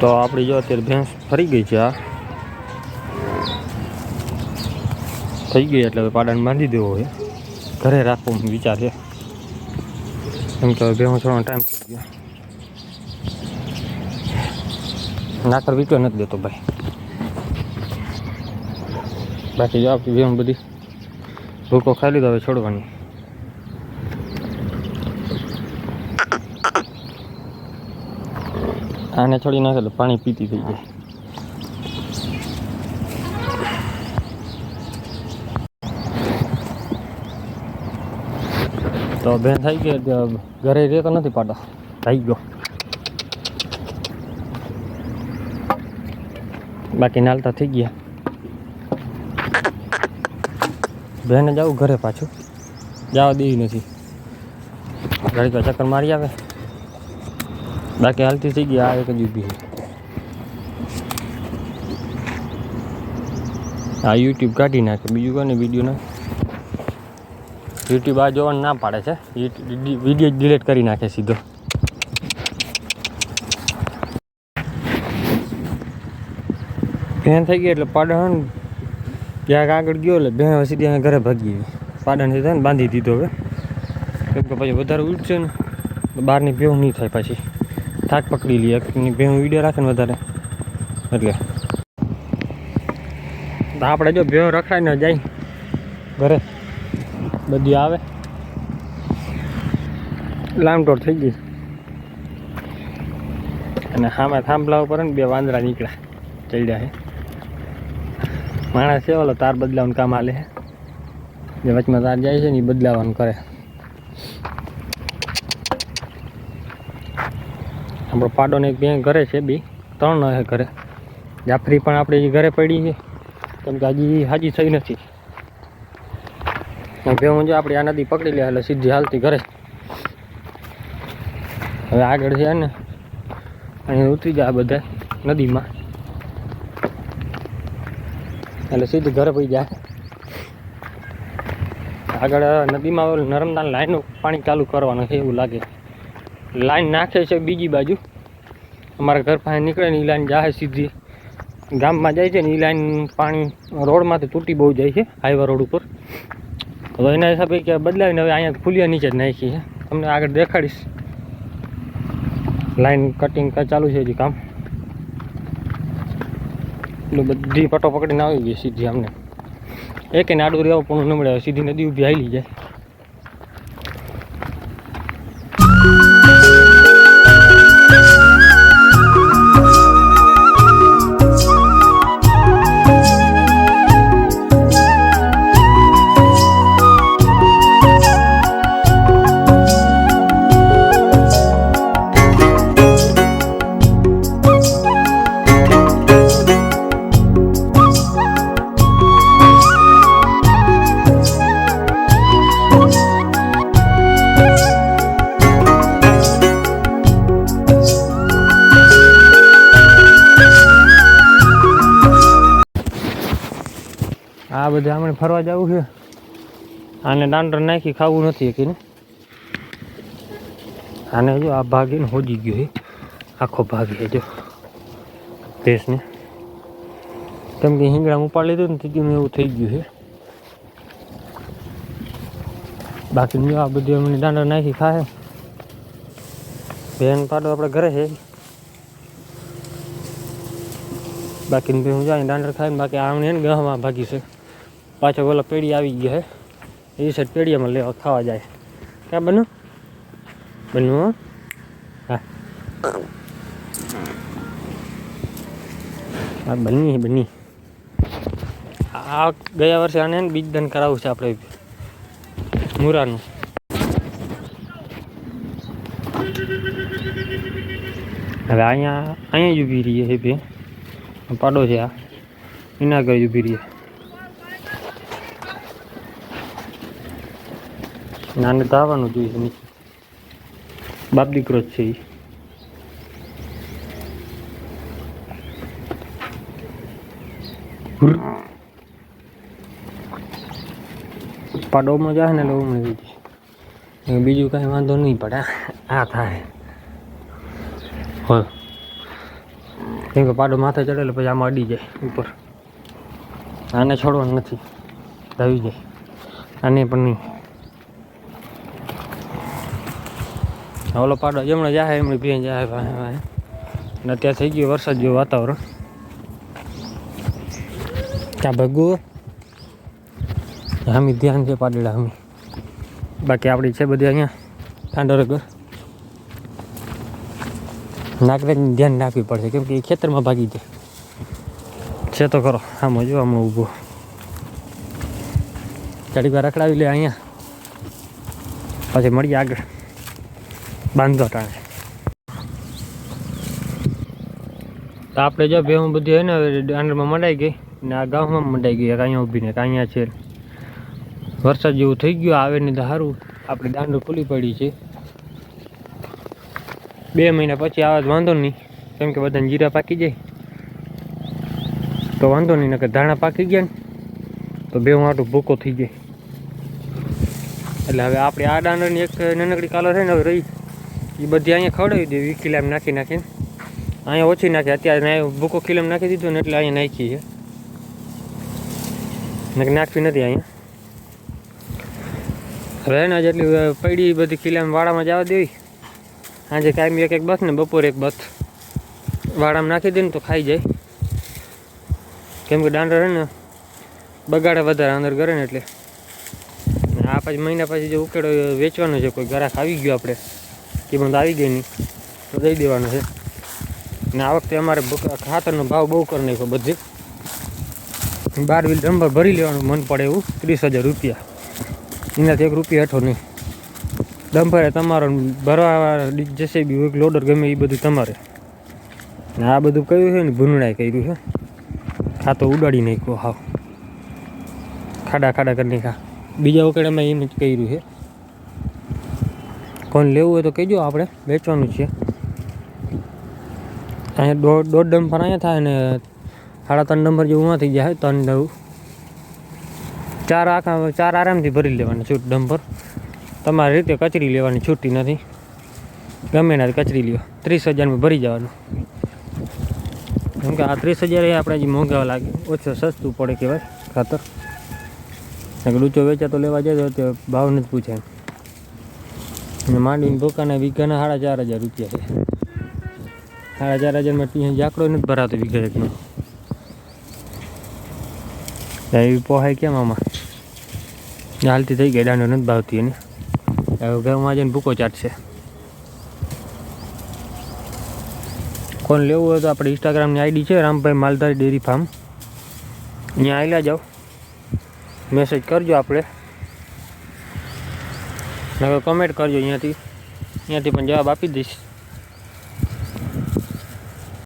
તો આપણી જો અત્યારે ભેંસ ફરી ગઈ છે આ થઈ ગઈ એટલે હવે પાડાને બાંધી દેવો હોય ઘરે રાખવાનો વિચાર છે. કેમ કે હવે ભેહું છોડવાનો ટાઈમ થઈ ગયો. નાકર વીટો નથી દેતો ભાઈ. બાકી જો આપણી ભેહું બધી ભૂકો ખાઈ લીધો, હવે છોડવાની. આને છોડી નાખે એટલે પાણી પીતી થઈ જાય. તો બેન થઈ ગઈ એટલે ઘરે રહેતો નથી પાડો? થઈ ગયો. બાકી નાલતા થઈ ગયા. બેને જવું ઘરે પાછું. જવા દેવી નથી. ઘડી તો ચક્કર મારી આવે. બાકી હાલતી થઈ ગઈ, આ એક જ ઊભી આ યુટ્યુબ કાઢી નાખે, બીજું કોને વીડિયો ના? યુટ્યુબ આ જોવાનું ના પાડે છે. વીડિયો ડિલીટ કરી નાખે સીધો. ભેણ થઈ ગઈ એટલે પાડણ ક્યાંક આગળ ગયો એટલે ભેણ સીધી ત્યાં ઘરે ભાગી ગઈ. પાડાને સીધા ને બાંધી દીધો હવે. કેમ કે પછી વધારે ઉઠશે ને બહારની ભેવ નહીં થાય પછી. થાક પકડી લઈએ એકની હું વીડિયો રાખે ને વધારે. એટલે. આપણે જો ભેવ રખાઈને જાય. ઘરે. બધી આવે. લાંબટોર થઈ ગઈ. અને સામે થાંભલા ઉપર ને બે વાંદરા નીકળ્યા. ચડ્યા છે માણસ છે ઓલો તાર બદલાવાનું કામ હાલે છે જે વચમાં તાર જાય છે ને એ બદલાવાનું કરે. આપણો પાડોને બે ઘરે છે બી, ત્રણ હે ઘરે. જાફરી પણ આપણે ઘરે પડી છે. કેમ કે હજી હાજી થઈ નથી. ભેવું જો આપણે આ નદી પકડી લે, એટલે સીધી હાલતી ઘરે. હવે આગળ છે ને, અહીં ઉતરી જાય બધા નદીમાં. એટલે સીધી ઘરે પડી જાય આગળ નદીમાં નર્મદા લાઈનનું પાણી ચાલુ કરવાનું છે એવું લાગે. લાઈન નાખે છે બીજી બાજુ. અમારા ઘર પાસે નીકળે ને એ લાઈન જાય સીધી. ગામમાં જાય છે ને એ લાઈન પાણી રોડમાંથી તૂટી બહુ જાય છે, હાઈવા રોડ ઉપર. તો એના હિસાબે કે બદલાવીને હવે અહીંયા ફૂલિયા નીચે જ નાખી છે. તમને આગળ દેખાડીશ. લાઈન કટિંગ ચાલુ છે હજી કામ? એટલે બધી પટો પકડીને આવી ગઈ સીધી અમને એક એને આડું રહેવું પણ ન મળે સીધી નદી ઊભી આવી જાય. આ બધા આપણે ફરવા જવું છે. આને દાંડર નાખી ખાવું નથી કે આને જો આ ભાગીને હોજી ગયો છે આખો ભાગ છે જો. ભેંસને. કેમ કે હિંગડા ઉપાડી લીધું ને તેથી એવું થઈ ગયું છે બાકી જો આ બધી અમને દાંડર નાખી ખાય બેન પાડો આપણે ઘરે છે બાકી હું જાય દાંડર ખાય ને બાકી આમને ગહમાં ભાગી છે. પાછો ઓલો પેઢી આવી ગયો હે. એ સાઈડ પેઢીમાં લેવા ખાવા જાય. ક્યાં બન્યું? બન્યું હો? હા. બની બની આ ગયા વર્ષે આને બીજ દન કરાવવું છે આપણે મુરાનું. હવે અહીંયા અહીંયા જ ઊભી રહીએ છે બે પાડો છે આ. એના ઘરે ઊભી રહીએ નાને તો આવવાનું જોઈએ છે નીચે બાપ દીકરો જ છે એ પાડોમાં જાય ને એટલે ઉમળી જાય બીજું કાંઈ વાંધો નહીં પડે આ થાય હોય કેમ કે પાડો માથે ચડે એટલે પછી આમાં અડી જાય ઉપર આને છોડવાનું નથી દવી જાય આને પણ નહીં ઓલો પાડો, જમણે જાય એમણે પીને જાય ભાઈ ભાઈ. અને અત્યારે થઈ ગયું વરસાદ જેવું વાતાવરણ. ત્યાં ભગવું હામી ધ્યાન છે પાડેલા હામી. બાકી આપણી છે બધી અહીંયા ઠાંડોરગર નાગરેજને ધ્યાન રાખવી પડશે, કેમ કે એ ખેતરમાં ભાગી જાય. છે તો ખરો, આમ જો આમ ઊભો. ચડી વાર રખડાવી લે અહીંયા. પછી મળીએ આગળ. બાંધો ટાણે તો આપણે જો ભેહું બધી હોય ને હવે દાંડરમાં મંડાઈ ગઈ ને આ ગામમાં મંડાઈ ગઈ અહીંયા ઊભી ને અહીંયા છે. વરસાદ જેવું થઈ ગયું, આવે ને તો સારું આપણે દાંડો ખુલી પડી છે. બે મહિના પછી આવે વાંધો નહીં, કેમ કે બધાને જીરા પાકી જાય. તો વાંધો નહીં, નકર ધાણા પાકી ગયા ને, તો બે માટું ભૂકો થઈ જાય. એટલે હવે આપણે આ દાંડરની એક નાનકડી કાલો છે ને, હવે રહી. એ બધી અહીંયા ખવડાવી દેવી કિલામ નાખી નાખીને. અહીંયા ઓછી નાખી, અત્યારે ભૂકો કિલામ નાખી દીધો ને એટલે અહીંયા નાખી છે. નાખવી નથી અહીંયા. હવે એના જેટલી પડી બધી કિલામ વાડામાં જવા દેવી. સાંજે કાયમી એક એક બસ ને બપોરે એક બસ. વાડામાં નાખી દે ને તો ખાઈ જાય. કેમ કે દાંડર છે ને, બગાડે વધારે, અંદર કરે ને એટલે. આ પછી મહિના પછી જે ઉકેડો વેચવાનો છે, કોઈ ગ્રાહક આવી ગયો આપણે. બંધ આવી ગઈ નહીં તો દઈ દેવાનું છે. ને આ વખતે અમારે ખાતરનો ભાવ બહુ કરી નાખ્યો બધી. બાર વીલ ડમ્બર ભરી લેવાનું મન પડે એવું, ત્રીસ હજાર રૂપિયા. એનાથી એક રૂપિયા હેઠો નહીં. ડમ્પરે તમારો ભરવા જશે બી એક લોડર ગમે એ બધું તમારે. ને આ બધું કયું છે ને ભૂનડાએ કર્યું છે. ખાતો ઉડાડી નાખ્યો હાવ. ખાડા ખાડા કરી નાખ્યા. બીજા ઉકેડામાં એમ જ કર્યું છે. કોણ લેવું હોય તો કહેજો આપણે, વેચવાનું છે. અહીંયા દોઢ દોઢ ડમ્પર અહીંયા થાય ને સાડા ત્રણ નંબર જેવું ઉમાં થઈ જાય ત્રણ નવ ચાર આખા, ચાર આરામથી ભરી લેવાના છૂટ ડમ્પર. તમારી રીતે કચરી લેવાની છૂટી નથી. ગમે ના કચરી લ્યો. ત્રીસ હજારમાં ભરી જવાનું. કેમ કે આ ત્રીસ હજાર એ આપણે હજી મોંઘા લાગે. ઓછું સસ્તું પડે કહેવાય, ખાતર. ઊંચો વેચા તો લેવા જાય તો ભાવ નથી પૂછાય. અને માંડવીને ભૂકાના વીઘાના સાડા ચાર હજાર રૂપિયા છે. સાડા ચાર હજારમાં ત્યાં જાકડો નથી ભરાતો વીઘા એકનો. એવી પોહાય કેમ આમાં? હાલતી થઈ ગઈ, દાંડો નથી ભાવતી એને. હવે ઘરમાં જઈને ભૂકો ચાટશે. કોણ લેવું હોય તો આપણે ઇન્સ્ટાગ્રામની આઈડી છે, રામભાઈ માલધારી ડેરી ફાર્મ. અહીંયા આવેલા જાઓ. મેસેજ કરજો આપણે. નકર કમેન્ટ કરજો અહીંયાથી. અહીંયાથી પણ જવાબ આપી દઈશ.